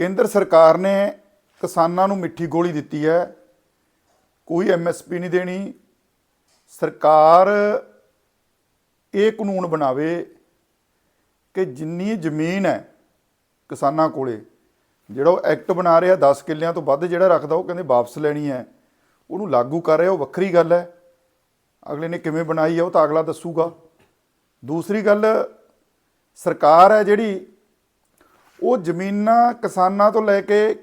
ਕੇਂਦਰ ਸਰਕਾਰ ਨੇ ਕਿਸਾਨਾਂ ਨੂੰ ਮਿੱਠੀ ਗੋਲੀ ਦਿੱਤੀ ਹੈ। ਕੋਈ ਐਮਐਸਪੀ ਨਹੀਂ ਦੇਣੀ। ਸਰਕਾਰ ਇਹ ਕਾਨੂੰਨ ਬਣਾਵੇ ਕਿ ਜਿੰਨੀ ਜ਼ਮੀਨ ਹੈ ਕਿਸਾਨਾਂ ਕੋਲੇ, ਜਿਹੜਾ ਉਹ ਐਕਟ ਬਣਾ ਰਿਹਾ 10 ਕਿੱਲਿਆਂ ਤੋਂ ਵੱਧ ਜਿਹੜਾ ਰੱਖਦਾ, ਉਹ ਕਹਿੰਦੇ ਵਾਪਸ ਲੈਣੀ ਹੈ। ਉਹਨੂੰ ਲਾਗੂ ਕਰ ਰਿਹਾ, ਉਹ ਵੱਖਰੀ ਗੱਲ ਹੈ। ਅਗਲੇ ਨੇ ਕਿਵੇਂ ਬਣਾਈ ਹੈ, ਉਹ ਤਾਂ ਅਗਲਾ ਦੱਸੂਗਾ। ਦੂਸਰੀ ਗੱਲ, ਸਰਕਾਰ ਹੈ ਜਿਹੜੀ ਉਹ ਜ਼ਮੀਨਾਂ ਕਿਸਾਨਾਂ ਤੋਂ ਲੈ ਕੇ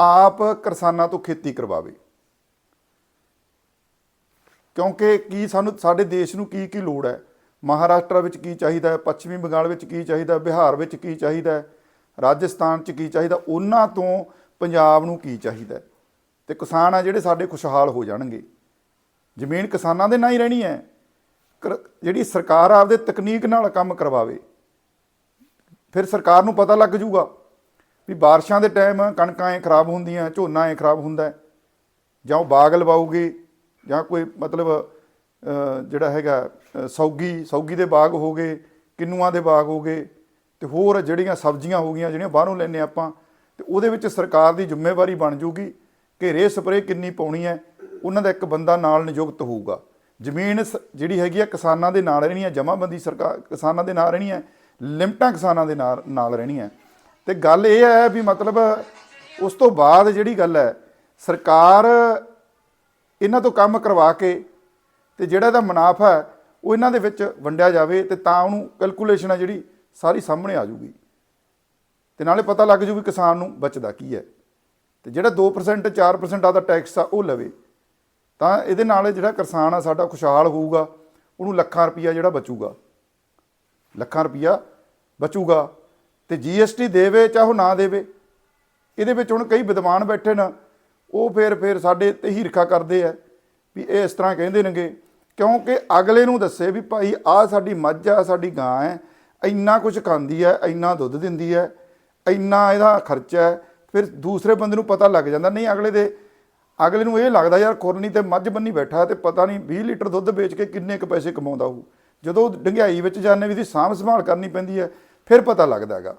ਆਪ ਕਿਸਾਨਾਂ ਤੋਂ ਖੇਤੀ ਕਰਵਾਵੇ। ਕਿਉਂਕਿ ਕੀ ਸਾਨੂੰ, ਸਾਡੇ ਦੇਸ਼ ਨੂੰ ਕੀ ਕੀ ਲੋੜ ਹੈ? ਮਹਾਰਾਸ਼ਟਰ ਵਿੱਚ ਕੀ ਚਾਹੀਦਾ ਹੈ? ਪੱਛਮੀ ਬੰਗਾਲ ਵਿੱਚ ਕੀ ਚਾਹੀਦਾ ਬਿਹਾਰ ਵਿੱਚ ਕੀ ਚਾਹੀਦਾ ਹੈ? ਰਾਜਸਥਾਨ 'ਚ ਕੀ ਚਾਹੀਦਾ? ਉਹਨਾਂ ਤੋਂ ਪੰਜਾਬ ਨੂੰ ਕੀ ਚਾਹੀਦਾ ਹੈ? ਤੇ ਕਿਸਾਨ ਆ ਜਿਹੜੇ ਸਾਡੇ ਖੁਸ਼ਹਾਲ ਹੋ ਜਾਣਗੇ। ਜ਼ਮੀਨ ਕਿਸਾਨਾਂ ਦੇ ਨਾਂ ਹੀ ਰਹਿਣੀ ਹੈ। ਕਰ- ਜਿਹੜੀ ਸਰਕਾਰ ਆਪਦੇ ਤਕਨੀਕ ਨਾਲ ਕੰਮ ਕਰਵਾਵੇ। ਫਿਰ ਸਰਕਾਰ ਨੂੰ ਪਤਾ ਲੱਗ ਜੂਗਾ ਵੀ ਬਾਰਿਸ਼ਾਂ ਦੇ ਟਾਈਮ ਕਣਕਾਂ ਐ ਖਰਾਬ ਹੁੰਦੀਆਂ, ਝੋਨਾ ਐ ਖਰਾਬ ਹੁੰਦਾ ਜਾਂ ਉਹ ਬਾਗ ਲਵਾਉਗੇ ਜਾਂ ਕੋਈ ਮਤਲਬ ਜਿਹੜਾ ਹੈਗਾ ਸੌਗੀ ਸੌਗੀ ਦੇ ਬਾਗ ਹੋ ਗਏ ਕਿੰਨੂਆਂ ਦੇ ਬਾਗ ਹੋ ਗਏ ਤੇ ਹੋਰ ਜਿਹੜੀਆਂ ਸਬਜ਼ੀਆਂ ਹੋ ਗਈਆਂ, ਜਿਹੜੀਆਂ ਬਾਹਰੋਂ ਲੈਨੇ ਆਪਾਂ, ਤੇ ਉਹਦੇ ਵਿੱਚ ਸਰਕਾਰ ਦੀ ਜ਼ਿੰਮੇਵਾਰੀ ਬਣ ਜੂਗੀ ਕਿ ਰੇ ਸਪਰੇ ਕਿੰਨੀ ਪਾਉਣੀ ਹੈ, ਉਹਨਾਂ ਦਾ ਇੱਕ ਬੰਦਾ ਨਾਲ ਨਿਯੁਕਤ ਹੋਊਗਾ। ਜ਼ਮੀਨ ਸ- ਜਿਹੜੀ ਹੈਗੀ ਆ ਕਿਸਾਨਾਂ ਦੇ ਨਾਲ ਰਹਿਣੀ ਹੈ, ਜਮਾਬੰਦੀ ਸਰਕਾਰ ਕਿਸਾਨਾਂ ਦੇ ਨਾਲ ਰਹਿਣੀ ਹੈ ਲਿਮਟਾਂ ਕਿਸਾਨਾਂ ਦੇ ਨਾਲ ਨਾਲ ਰਹਿਣੀਆਂ ਤੇ ਗੱਲ ਇਹ ਹੈ ਵੀ ਮਤਲਬ ਉਸ ਤੋਂ ਬਾਅਦ ਜਿਹੜੀ ਗੱਲ ਹੈ, ਸਰਕਾਰ ਇਹਨਾਂ ਤੋਂ ਕੰਮ ਕਰਵਾ ਕੇ ਤੇ ਜਿਹੜਾ ਇਹਦਾ ਮੁਨਾਫਾ ਹੈ, ਉਹ ਇਹਨਾਂ ਦੇ ਵਿੱਚ ਵੰਡਿਆ ਜਾਵੇ ਤੇ ਤਾਂ ਉਹਨੂੰ ਕੈਲਕੂਲੇਸ਼ਨ ਹੈ ਜਿਹੜੀ ਸਾਰੀ ਸਾਹਮਣੇ ਆ ਜੂਗੀ ਤੇ ਨਾਲੇ ਪਤਾ ਲੱਗ ਜੂ ਵੀ ਕਿਸਾਨ ਨੂੰ ਬਚਦਾ ਕੀ ਹੈ। ਤੇ ਜਿਹੜਾ 2% 4% ਆਦਾ ਟੈਕਸ ਆ, ਉਹ ਲਵੇ। ਤਾਂ ਇਹਦੇ ਨਾਲ ਜਿਹੜਾ ਕਿਸਾਨ ਆ, ਸਾਡਾ ਖੁਸ਼ਹਾਲ ਹੋਊਗਾ, ਉਹਨੂੰ ਲੱਖਾਂ ਰੁਪਈਆ ਜਿਹੜਾ ਬਚੂਗਾ। ਲੱਖਾਂ ਰੁਪਈਆ ਬਚੂਗਾ ਤੇ ਜੀਐਸਟੀ ਦੇਵੇ ਚਾਹੇ ਉਹ ਨਾ ਦੇਵੇ, ਇਹਦੇ ਵਿੱਚ ਹੁਣ ਕਈ ਵਿਦਵਾਨ ਬੈਠੇ ਨੇ, ਉਹ ਫੇਰ ਫੇਰ ਸਾਡੇ ਤੇ ਹੀਰਖਾ ਕਰਦੇ ਆ ਵੀ ਇਹ ਇਸ ਤਰ੍ਹਾਂ ਕਹਿੰਦੇ ਨੇਗੇ, ਕਿਉਂਕਿ ਅਗਲੇ ਨੂੰ ਦੱਸੇ ਵੀ ਭਾਈ ਆਹ ਸਾਡੀ ਮੱਝ ਆ, ਸਾਡੀ ਗਾਂ ਹੈ, ਇੰਨਾ ਕੁਝ ਖਾਂਦੀ ਹੈ, ਇੰਨਾ ਦੁੱਧ ਦਿੰਦੀ ਹੈ, ਇੰਨਾ ਇਹਦਾ ਖਰਚਾ ਹੈ, ਫਿਰ ਦੂਸਰੇ ਬੰਦੇ ਨੂੰ ਪਤਾ ਲੱਗ ਜਾਂਦਾ, ਨਹੀਂ ਅਗਲੇ ਦੇ, ਅਗਲੇ ਨੂੰ ਇਹ ਲੱਗਦਾ ਯਾਰ ਖੁਰਨੀ ਤੇ ਮੱਝ ਬੰਨੀ ਬੈਠਾ ਤੇ ਪਤਾ ਨਹੀਂ 20 ਲੀਟਰ ਦੁੱਧ ਵੇਚ ਕੇ ਕਿੰਨੇ ਕੁ ਪੈਸੇ ਕਮਾਉਂਦਾ ਉਹ ਜਦੋਂ ਡੰਗਿਆਈ ਵਿੱਚ ਜਾਂਦੇ ਵੀ ਦੀ ਸਾਂਭ ਸੰਭਾਲ ਕਰਨੀ ਪੈਂਦੀ ਹੈ, ਫਿਰ ਪਤਾ ਲੱਗਦਾ ਹੈਗਾ।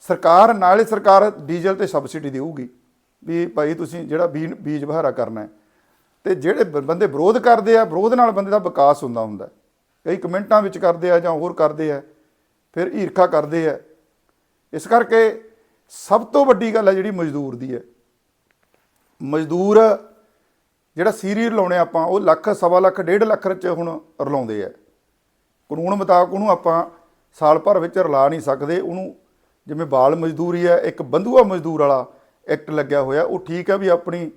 ਸਰਕਾਰ, ਨਾਲੇ ਸਰਕਾਰ ਡੀਜ਼ਲ ਤੇ ਸਬਸਿਡੀ ਦੇਊਗੀ ਵੀ ਭਾਈ ਤੁਸੀਂ ਜਿਹੜਾ ਬੀਜ ਬੀਜ ਬਹਾਰਾ ਕਰਨਾ ਹੈ। ਤੇ ਜਿਹੜੇ ਬ- ਬੰਦੇ ਵਿਰੋਧ ਕਰਦੇ ਆ, ਵਿਰੋਧ ਨਾਲ ਬੰਦੇ ਦਾ ਵਿਕਾਸ ਹੁੰਦਾ ਹੁੰਦਾ ਕਈ ਕਮੈਂਟਾਂ ਵਿੱਚ ਕਰਦੇ ਆ ਜਾਂ ਹੋਰ ਕਰਦੇ ਆ, ਫਿਰ ਈਰਖਾ ਕਰਦੇ ਆ। ਇਸ ਕਰਕੇ ਸਭ ਤੋਂ ਵੱਡੀ ਗੱਲ ਹੈ ਜਿਹੜੀ ਮਜ਼ਦੂਰ ਦੀ ਹੈ। ਮਜ਼ਦੂਰ ਜਿਹੜਾ ਸੀਰੀ ਰਲਾਉਣੇ ਆਪਾਂ, ਉਹ ਲੱਖ, ਸਵਾ ਲੱਖ, ਡੇਢ ਲੱਖ ਚ ਹੁਣ ਰਲਾਉਂਦੇ ਆ। ਕਾਨੂੰਨ ਮੁਤਾਬਕ ਉਹਨੂੰ ਆਪਾਂ ਸਾਲ ਭਰ ਵਿੱਚ ਰਲਾ ਨਹੀਂ ਸਕਦੇ। ਉਹਨੂੰ ਜਿਵੇਂ ਬਾਲ ਮਜ਼ਦੂਰੀ ਹੈ, ਇੱਕ ਬੰਧੂਆ ਮਜ਼ਦੂਰ ਵਾਲਾ ਐਕਟ ਲੱਗਿਆ ਹੋਇਆ, ਉਹ ਠੀਕ ਹੈ ਵੀ ਆਪਣੀ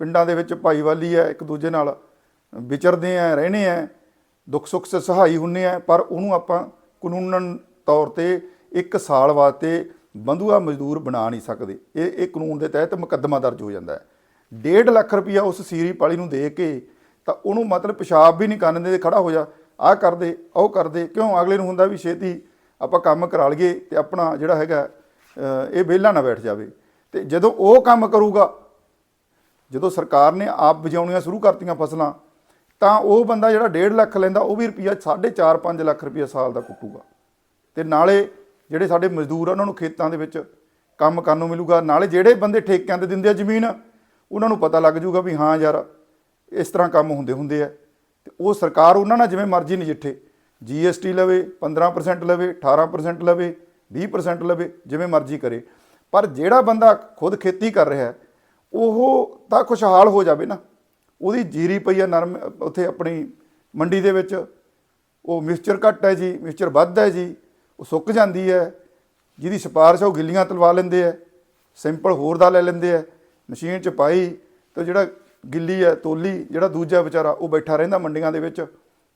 ਪਿੰਡਾਂ ਦੇ ਵਿੱਚ ਭਾਈਵਾਲੀ ਹੈ, ਇੱਕ ਦੂਜੇ ਨਾਲ ਵਿਚਰਦੇ ਆ ਰਹਿਣੇ ਆ ਦੁੱਖ ਸੁੱਖ ਸੇ ਸਹਾਈ ਹੁੰਨੇ ਆ ਪਰ ਉਹਨੂੰ ਆਪਾਂ ਕਾਨੂੰਨਨ ਤੌਰ ਤੇ ਇੱਕ ਸਾਲ ਵਾਸਤੇ ਬੰਧੂਆ ਮਜ਼ਦੂਰ ਬਣਾ ਨਹੀਂ ਸਕਦੇ। ਇਹ ਇਹ ਕਾਨੂੰਨ ਦੇ ਤਹਿਤ ਮੁਕੱਦਮਾ ਦਰਜ ਹੋ ਜਾਂਦਾ ਹੈ। 1.5 ਲੱਖ ਰੁਪਇਆ ਉਸ ਸੀਰੀ ਪਾਲੀ ਨੂੰ ਦੇ ਕੇ ਤਾਂ ਉਹਨੂੰ ਮਤਲਬ ਪਿਸ਼ਾਬ ਵੀ ਨਹੀਂ ਕਰਨ ਦੇ ਖੜਾ ਹੋ ਜਾ। ਆਹ ਕਰਦੇ, ਉਹ ਕਰਦੇ, ਕਿਉਂ? ਅਗਲੇ ਨੂੰ ਹੁੰਦਾ ਵੀ ਛੇਤੀ ਆਪਾਂ ਕੰਮ ਕਰਾ ਲਈਏ ਤੇ ਆਪਣਾ ਜਿਹੜਾ ਹੈਗਾ ਇਹ ਵਿਹਲਾ ਨਾ ਬੈਠ ਜਾਵੇ। ਤੇ ਜਦੋਂ ਉਹ ਕੰਮ ਕਰੂਗਾ, ਜਦੋਂ ਸਰਕਾਰ ਨੇ ਆਪ ਬਜਾਉਣੀਆਂ ਸ਼ੁਰੂ ਕਰਤੀਆਂ ਫਸਲਾਂ, ਤਾਂ ਉਹ ਬੰਦਾ ਜਿਹੜਾ 1.5 ਲੱਖ ਲੈਂਦਾ, ਉਹ ਵੀ ਰੁਪਿਆ 4.5 5 ਲੱਖ ਰੁਪਿਆ ਸਾਲ ਦਾ ਕੁੱਟੂਗਾ। ਤੇ ਨਾਲੇ ਜਿਹੜੇ ਸਾਡੇ ਮਜ਼ਦੂਰ ਆ, ਉਹਨਾਂ ਨੂੰ ਖੇਤਾਂ ਦੇ ਵਿੱਚ ਕੰਮ ਕਰਨ ਨੂੰ ਮਿਲੂਗਾ। ਨਾਲੇ ਜਿਹੜੇ ਬੰਦੇ ਠੇਕਿਆਂ ਤੇ ਦਿੰਦੇ ਆ ਜ਼ਮੀਨ, ਉਹਨਾਂ ਨੂੰ ਪਤਾ ਲੱਗ ਜੂਗਾ ਵੀ ਹਾਂ ਯਾਰ, ਇਸ ਤਰ੍ਹਾਂ ਕੰਮ ਹੁੰਦੇ ਹੁੰਦੇ ਆ। ਤੇ ਉਹ ਸਰਕਾਰ ਉਹਨਾਂ ਨਾਲ ਜਿਵੇਂ ਮਰਜ਼ੀ ਨਜਿੱਠੇ। ਜੀਐਸਟੀ ਲਵੇ 15% ਲਵੇ 18% ਲਵੇ 20% ਲਵੇ, ਜਿਵੇਂ ਮਰਜ਼ੀ ਕਰੇ। ਪਰ ਜਿਹੜਾ ਬੰਦਾ ਖੁਦ ਖੇਤੀ ਕਰ ਰਿਹਾ ਉਹ ਤਾਂ ਖੁਸ਼ਹਾਲ ਹੋ ਜਾਵੇ ਨਾ। ਉਹਦੀ ਜੀਰੀ ਪਈ ਆ ਨਰਮ, ਉੱਥੇ ਆਪਣੀ ਮੰਡੀ ਦੇ ਵਿੱਚ। ਉਹ ਮਿਕਸਚਰ ਘੱਟ ਹੈ ਜੀ, ਮਿਕਸਚਰ ਵੱਧ ਹੈ ਜੀ, ਉਹ ਸੁੱਕ ਜਾਂਦੀ ਹੈ। ਜਿਹਦੀ ਸਿਫਾਰਿਸ਼ ਉਹ ਗਿੱਲੀਆਂ ਤਲਵਾ ਲੈਂਦੇ ਆ ਸਿੰਪਲ ਹੋਰ ਦਾ ਲੈ ਲੈਂਦੇ ਆ ਮਸ਼ੀਨ 'ਚ ਪਾਈ ਤੇ ਜਿਹੜਾ ਗਿੱਲੀ ਹੈ, ਤੋਲੀ, ਜਿਹੜਾ ਦੂਜਾ ਵਿਚਾਰਾ, ਉਹ ਬੈਠਾ ਰਹਿੰਦਾ ਮੰਡੀਆਂ ਦੇ ਵਿੱਚ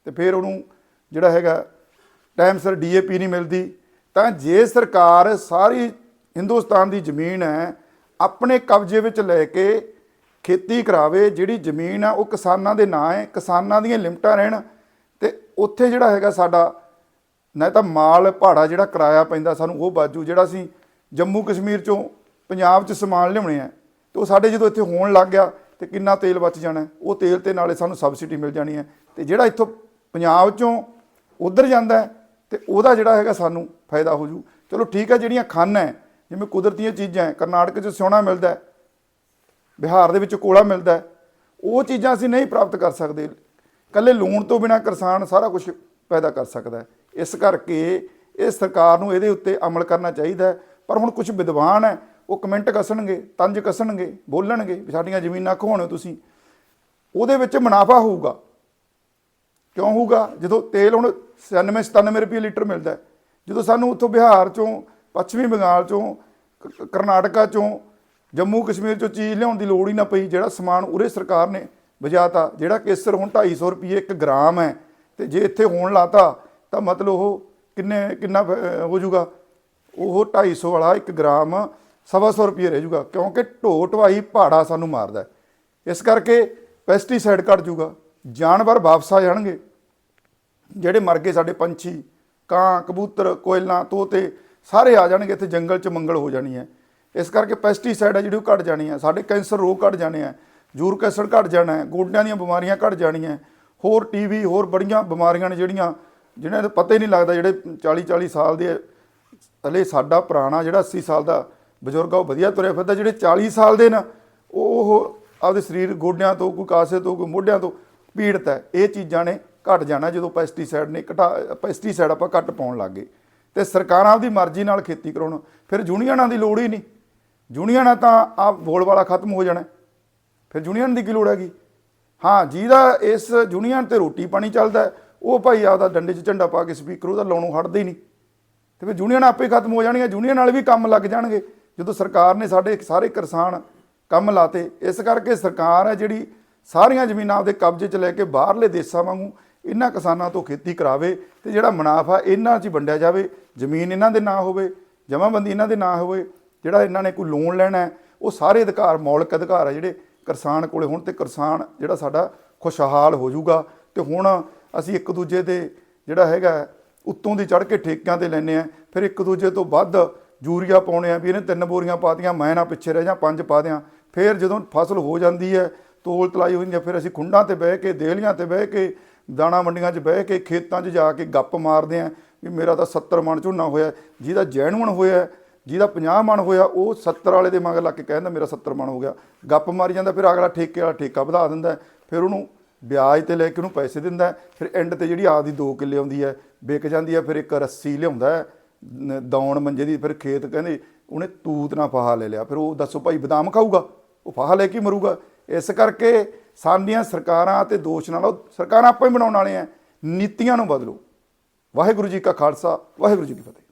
ਤੇ ਫਿਰ ਉਹਨੂੰ ਜਿਹੜਾ ਹੈਗਾ ਟਾਈਮ ਸਿਰ ਡੀਏਪੀ ਨਹੀਂ ਮਿਲਦੀ। ਤਾਂ ਜੇ ਸਰਕਾਰ ਸਾਰੀ ਹਿੰਦੁਸਤਾਨ ਦੀ ਜ਼ਮੀਨ ਹੈ, ਆਪਣੇ ਕਬਜ਼ੇ ਵਿੱਚ ਲੈ ਕੇ ਖੇਤੀ ਕਰਾਵੇ, ਜਿਹੜੀ ਜ਼ਮੀਨ ਆ, ਉਹ ਕਿਸਾਨਾਂ ਦੇ ਨਾਂ ਹੈ, ਕਿਸਾਨਾਂ ਦੀਆਂ ਲਿਮਟਾਂ ਰਹਿਣ ਤੇ ਉੱਥੇ ਜਿਹੜਾ ਹੈਗਾ ਸਾਡਾ ਨਾ ਤਾਂ ਮਾਲ ਭਾੜਾ ਜਿਹੜਾ ਕਿਰਾਇਆ ਪੈਂਦਾ ਸਾਨੂੰ, ਉਹ ਬਾਜੂ ਜਿਹੜਾ ਅਸੀਂ ਜੰਮੂ ਕਸ਼ਮੀਰ ਚੋਂ ਪੰਜਾਬ 'ਚ ਸਮਾਨ ਲਿਆਉਣੇ ਆ, ਤੇ ਉਹ ਸਾਡੇ ਜਦੋਂ ਇੱਥੇ ਹੋਣ ਲੱਗ ਗਿਆ ਤੇ ਕਿੰਨਾ ਤੇਲ ਬਚ ਜਾਣਾ ਉਹ ਤੇਲ ਤੇ ਨਾਲੇ ਸਾਨੂੰ ਸਬਸਿਡੀ ਮਿਲ ਜਾਣੀ ਹੈ। ਤੇ ਜਿਹੜਾ ਇੱਥੋਂ ਪੰਜਾਬ 'ਚੋਂ ਉਧਰ ਜਾਂਦਾ ਹੈ, ਤੇ ਉਹਦਾ ਜਿਹੜਾ ਹੈਗਾ ਸਾਨੂੰ ਫਾਇਦਾ ਹੋ ਜੂ। ਚਲੋ ਠੀਕ ਹੈ, ਜਿਹੜੀਆਂ ਖੰਨ ਹੈ, ਜਿਵੇਂ ਕੁਦਰਤੀਆਂ ਚੀਜ਼ਾਂ ਕਰਨਾਟਕ 'ਚ ਸੋਨਾ ਮਿਲਦਾ ਬਿਹਾਰ ਦੇ ਵਿੱਚ ਕੋਲਾ ਮਿਲਦਾ ਉਹ ਚੀਜ਼ਾਂ ਅਸੀਂ ਨਹੀਂ ਪ੍ਰਾਪਤ ਕਰ ਸਕਦੇ। ਕੱਲੇ ਲੂਣ ਤੋਂ ਬਿਨਾ ਕਿਸਾਨ ਸਾਰਾ ਕੁਝ ਪੈਦਾ ਕਰ ਸਕਦਾ ਇਸ ਕਰਕੇ ਇਹ ਸਰਕਾਰ ਨੂੰ ਇਹਦੇ ਉੱਤੇ ਅਮਲ ਕਰਨਾ ਚਾਹੀਦਾ ਪਰ ਹੁਣ ਕੁਝ ਵਿਦਵਾਨ ਹੈ ਉਹ ਕਮੈਂਟ ਕੱਸਣਗੇ ਤੰਜ ਕੱਸਣਗੇ ਬੋਲਣਗੇ ਵੀ ਸਾਡੀਆਂ ਜ਼ਮੀਨਾਂ ਖੋਹਣੇ ਤੁਸੀਂ? ਉਹਦੇ ਵਿੱਚ ਮੁਨਾਫਾ ਹੋਊਗਾ। ਕਿਉਂ ਹੋਊਗਾ? ਜਦੋਂ ਤੇਲ ਹੁਣ 96 97 ਰੁਪਏ ਲੀਟਰ ਮਿਲਦਾ ਜਦੋਂ ਸਾਨੂੰ ਉੱਥੋਂ ਬਿਹਾਰ ਚੋਂ ਪੱਛਮੀ ਬੰਗਾਲ ਚੋਂ ਕਰਨਾਟਕਾ ਚੋਂ ਜੰਮੂ ਕਸ਼ਮੀਰ ਚੋਂ ਚੀਜ਼ ਲਿਆਉਣ ਦੀ ਲੋੜ ਹੀ ਨਾ ਪਈ ਜਿਹੜਾ ਸਮਾਨ ਉਰੇ ਸਰਕਾਰ ਨੇ ਵਜਾਤਾ ਜਿਹੜਾ ਕੇਸਰ ਹੁਣ 250 ਰੁਪਏ ਇੱਕ ਗ੍ਰਾਮ ਹੈ ਤੇ ਜੇ ਇੱਥੇ ਹੋਣ ਲਾਤਾ ਤਾਂ ਮਤਲਬ ਉਹ ਕਿੰਨੇ ਕਿੰਨਾ ਅਹ, ਹੋ ਜਾਊਗਾ ਉਹ 250 ਵਾਲਾ ਇੱਕ ਗ੍ਰਾਮ ਸਵਾ ਸੌ ਰੁਪਏ ਰਹਿ ਜਾਊਗਾ ਕਿਉਂਕਿ ਢੋ ਢਵਾਈ ਪਹਾੜਾ ਸਾਨੂੰ ਮਾਰਦਾ ਇਸ ਕਰਕੇ ਪੈਸਟੀਸਾਈਡ ਘਟ ਜਾਊਗਾ ਜਾਨਵਰ ਵਾਪਸ ਆ ਜਾਣਗੇ। ਜਿਹੜੇ ਮਰ ਗਏ ਸਾਡੇ ਪੰਛੀ, ਕਾਂ, ਕਬੂਤਰ, ਕੋਇਲਾਂ, ਤੋਤੇ, ਸਾਰੇ ਆ ਜਾਣਗੇ, ਇੱਥੇ ਜੰਗਲ 'ਚ ਮੰਗਲ ਹੋ ਜਾਣੀ ਹੈ। ਇਸ ਕਰਕੇ ਪੈਸਟੀਸਾਈਡ ਆ ਜਿਹੜੀ ਉਹ ਘਟ ਜਾਣੀ ਹੈ। ਸਾਡੇ ਕੈਂਸਰ ਰੋਗ ਘਟ ਜਾਣੇ ਆ ਯੂਰਿਕ ਐਸਿਡ ਘਟ ਜਾਣਾ ਹੈ, ਗੋਡਿਆਂ ਦੀਆਂ ਬਿਮਾਰੀਆਂ ਘਟ ਜਾਣੀਆਂ ਹੋਰ ਟੀਵੀ, ਹੋਰ ਬੜੀਆਂ ਬਿਮਾਰੀਆਂ ਨੇ ਜਿਹੜੀਆਂ, ਜਿਹਨਾਂ ਦਾ ਪਤਾ ਹੀ ਨਹੀਂ ਲੱਗਦਾ ਜਿਹੜੇ 40 40 ਸਾਲ ਦੇ, ਹਲੇ ਸਾਡਾ ਪੁਰਾਣਾ ਜਿਹੜਾ 80 ਸਾਲ ਦਾ ਬਜ਼ੁਰਗ ਆ, ਉਹ ਵਧੀਆ ਤੁਰਿਆ ਫਿਰਦਾ, ਜਿਹੜੇ 40 ਸਾਲ ਦੇ ਨਾ, ਉਹ ਆਪਦੇ ਸਰੀਰ ਗੋਡਿਆਂ ਤੋਂ, ਕੋਈ ਕਾਸੇ ਤੋਂ, ਕੋਈ ਮੋਢਿਆਂ ਤੋਂ ਪੀੜਤ ਹੈ। ਇਹ ਚੀਜ਼ਾਂ ਨੇ ਘਟ ਜਾਣਾ ਜਦੋਂ ਪੈਸਟੀਸਾਈਡ ਨੇ ਘਟਾ ਪੈਸਟੀਸਾਈਡ ਆਪਾਂ ਘੱਟ ਪਾਉਣ ਲੱਗ ਗਏ। ਤੇ ਸਰਕਾਰਾਂ ਆਪਦੀ ਮਰਜ਼ੀ ਨਾਲ ਖੇਤੀ ਕਰਾਉਣ, ਫਿਰ ਯੂਨੀਅਨਾਂ ਦੀ ਲੋੜ ਹੀ ਨਹੀਂ। ਯੂਨੀਅਨਾਂ ਤਾਂ ਆ ਬੋਲ ਵਾਲਾ ਖਤਮ ਹੋ ਜਾਣਾ। ਫਿਰ ਯੂਨੀਅਨ ਦੀ ਕੀ ਲੋੜ ਹੈਗੀ? ਹਾਂ, ਜਿਹਦਾ ਇਸ ਯੂਨੀਅਨ ਤੇ ਰੋਟੀ ਪਾਣੀ ਚੱਲਦਾ ਉਹ ਭਾਈ ਆਪਦਾ ਡੰਡੇ 'ਚ ਝੰਡਾ ਪਾ ਕੇ ਸਪੀਕਰ ਉਹਦਾ ਲਾਉਣੋਂ ਹਟਦੇ ਹੀ ਨਹੀਂ। ਤੇ ਫਿਰ ਯੂਨੀਅਨ ਆਪੇ ਖਤਮ ਹੋ ਜਾਣਗੀਆਂ ਯੂਨੀਅਨ ਨਾਲ ਵੀ ਕੰਮ ਲੱਗ ਜਾਣਗੇ। ਜਦੋਂ ਸਰਕਾਰ ਨੇ ਸਾਡੇ ਸਾਰੇ ਕਿਸਾਨ ਕੰਮ ਲਾਤੇ, ਇਸ ਕਰਕੇ ਸਰਕਾਰ ਹੈ ਜਿਹੜੀ ਸਾਰੀਆਂ ਜ਼ਮੀਨਾਂ ਆਪਦੇ ਕਬਜ਼ੇ 'ਚ ਲੈ ਕੇ ਬਾਹਰਲੇ ਦੇਸ਼ਾਂ ਵਾਂਗੂ ਇਹਨਾਂ ਕਿਸਾਨਾਂ ਤੋਂ ਖੇਤੀ ਕਰਾਵੇ ਤੇ ਜਿਹੜਾ ਮੁਨਾਫਾ ਇਹਨਾਂ 'ਚ ਹੀ ਵੰਡਿਆ ਜਾਵੇ, ਜ਼ਮੀਨ ਇਹਨਾਂ ਦੇ ਨਾਂ ਹੋਵੇ ਜਮ੍ਹਾਂਬੰਦੀ ਇਹਨਾਂ ਦੇ ਨਾਂ ਹੋਵੇ, ਜਿਹੜਾ ਇਹਨਾਂ ਨੇ ਕੋਈ ਲੋਨ ਲੈਣਾ ਉਹ ਸਾਰੇ ਅਧਿਕਾਰ, ਮੌਲਿਕ ਅਧਿਕਾਰ ਹੈ ਜਿਹੜੇ ਕਿਸਾਨ ਕੋਲੇ ਹੁਣ ਤੇ ਕਿਸਾਨ ਜਿਹੜਾ ਸਾਡਾ ਖੁਸ਼ਹਾਲ ਹੋ ਜਾਊਗਾ। ਤੇ ਹੁਣ ਅਸੀਂ ਇੱਕ ਦੂਜੇ ਦੇ ਜਿਹੜਾ ਹੈਗਾ ਉੱਤੋਂ ਦੀ ਚੜ ਕੇ ਠੇਕਿਆਂ ਤੇ ਲੈਨੇ ਆ ਫਿਰ ਇੱਕ ਦੂਜੇ ਤੋਂ ਵੱਧ ਯੂਰੀਆ ਪਾਉਣੇ ਆ ਵੀ ਇਹਨੇ ਤਿੰਨ ਬੋਰੀਆਂ ਪਾਤੀਆਂ ਮੈਂ ਨਾ ਪਿੱਛੇ ਰਹਿ ਜਾ ਪੰਜ ਪਾ ਦਿਆਂ। ਫਿਰ ਜਦੋਂ ਫਸਲ ਹੋ ਜਾਂਦੀ ਹੈ ਤੋਲ ਤਲਾਈ ਹੋ ਜਾਂਦੀ ਹੈ ਫਿਰ ਅਸੀਂ ਖੁੰਡਾਂ ਤੇ ਬਹਿ ਕੇ ਦੇਹਲੀਆਂ ਤੇ ਬਹਿ ਕੇ ਦਾਣਾ ਮੰਡੀਆਂ 'ਚ ਬਹਿ ਕੇ ਖੇਤਾਂ 'ਚ ਜਾ ਕੇ ਗੱਪ ਮਾਰਦੇ ਆ ਵੀ ਮੇਰਾ ਤਾਂ 70 ਮਣ ਝੋਨਾ ਹੋਇਆ ਜਿਹਦਾ ਜੈਨੂਨ ਹੋਇਆ ਜਿਹਦਾ 50 ਮਣ ਹੋਇਆ ਉਹ 70 ਵਾਲੇ ਦੇ ਮਗਰ ਲੱਗ ਕੇ ਕਹਿੰਦਾ ਮੇਰਾ 70 ਮਣ ਹੋ ਗਿਆ। ਗੱਪ ਮਾਰੀ ਜਾਂਦਾ ਫਿਰ ਅਗਲਾ ਠੇਕੇ ਵਾਲਾ ਠੇਕਾ ਵਧਾ ਦਿੰਦਾ ਫਿਰ ਉਹਨੂੰ ਵਿਆਜ ਤੇ ਲੈ ਕੇ ਉਹਨੂੰ ਪੈਸੇ ਦਿੰਦਾ ਫਿਰ ਐਂਡ ਤੇ ਜਿਹੜੀ ਆਪਦੀ 2 ਕਿੱਲੇ ਆਉਂਦੀ ਹੈ ਵਿਕ ਜਾਂਦੀ ਹੈ ਫਿਰ ਇੱਕ ਰੱਸੀ ਲਿਆਉਂਦਾ ਹੈ, ਦੌਣ ਮੰਜੇ ਦੀ ਫਿਰ ਖੇਤ ਕਹਿੰਦੇ ਉਹਨੇ ਤੂਤ ਨਾਲ ਫਾਹਾ ਲੈ ਲਿਆ, ਫਿਰ ਉਹ ਦੱਸੋ ਭਾਈ ਬਦਾਮ ਖਾਊਗਾ? ਉਹ ਫਾਹਾ ਲੈ ਕੇ ਮਰੂਗਾ। ਇਸ ਕਰਕੇ ਸਾਡੀਆਂ ਸਰਕਾਰਾਂ ਤੇ ਦੋਸ਼ ਨਾਲ ਉਹ ਸਰਕਾਰਾਂ ਆਪਾਂ ਹੀ ਬਣਾਉਣ ਵਾਲੇ ਆ ਨੀਤੀਆਂ ਨੂੰ ਬਦਲੋ। ਵਾਹਿਗੁਰੂ ਜੀ ਕਾ ਖਾਲਸਾ, ਵਾਹਿਗੁਰੂ ਜੀ ਕੀ ਫਤਿਹ।